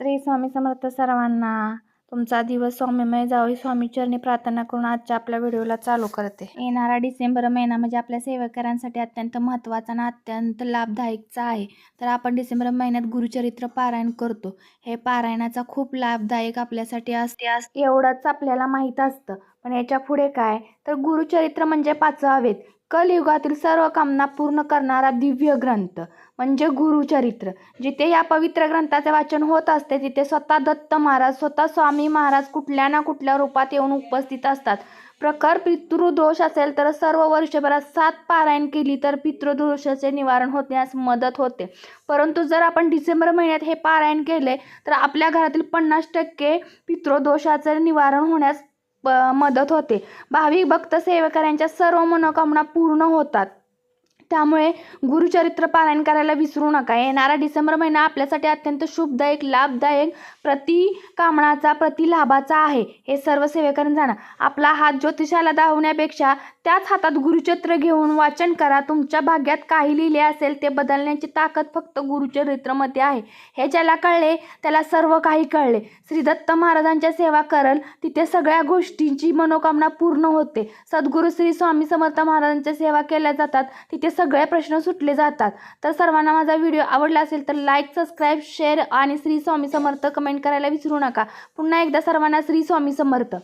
श्री स्वामी समर्थ सर्वांना तुमचा दिवस स्वामीमय जावो. स्वामीचरणी प्रार्थना करून आजच्या आपल्या व्हिडिओला चालू करते. येणारा डिसेंबर महिना म्हणजे आपल्या सेवेकरांसाठी अत्यंत महत्त्वाचा आणि अत्यंत लाभदायकचा आहे. तर आपण डिसेंबर महिन्यात गुरुचरित्र पारायण करतो. हे पारायणाचा खूप लाभदायक आपल्यासाठी असते. अस एवढंच आपल्याला माहीत असतं. पण याच्यापुढे काय? तर गुरुचरित्र म्हणजे पाचवावेत कलयुगातील सर्व कामना पूर्ण करणारा दिव्य ग्रंथ म्हणजे गुरुचरित्र. जिथे या पवित्र ग्रंथाचे वाचन होत असते तिथे स्वतः दत्त महाराज स्वतः स्वामी महाराज कुठल्या ना कुठल्या रूपात येऊन उपस्थित असतात. प्रखर पितृदोष असेल तर सर्व वर्षभरात सात पारायण केली तर पितृदोषाचे निवारण होण्यास मदत होते. परंतु जर आपण डिसेंबर महिन्यात हे पारायण केले तर आपल्या घरातील पन्नास टक्के पितृदोषाचे निवारण होण्यास मदत होते. भाविक भक्त सेवेकऱ्यांच्या सर्व मनोकामना पूर्ण होतात. त्यामुळे गुरुचरित्र पारायण करायला विसरू नका. येणारा डिसेंबर महिना आपल्यासाठी अत्यंत शुभदायक लाभदायक प्रतिकामणाचा प्रतिलाभाचा प्रति लाभाचा आहे. हे सर्व सेवेकरण जाणं. आपला हात ज्योतिषाला दावण्यापेक्षा त्याच हातात गुरुचरित्र घेऊन वाचन करा. तुमच्या भाग्यात काही लिहिले असेल ते बदलण्याची ताकद फक्त गुरुचरित्रमध्ये आहे. हे ज्याला कळले त्याला सर्व काही कळले. श्री दत्त महाराजांच्या सेवा करल तिथे सगळ्या गोष्टींची मनोकामना पूर्ण होते. सद्गुरू श्री स्वामी समर्थ महाराजांच्या सेवा केल्या जातात. तिथे सगळे प्रश्न सुटले जातात. तर सर्वांना माझा व्हिडिओ आवडला असेल तर लाईक सबस्क्राईब शेअर आणि श्री स्वामी समर्थ कमेंट करायला विसरू नका. पुन्हा एकदा सर्वांना श्री स्वामी समर्थ.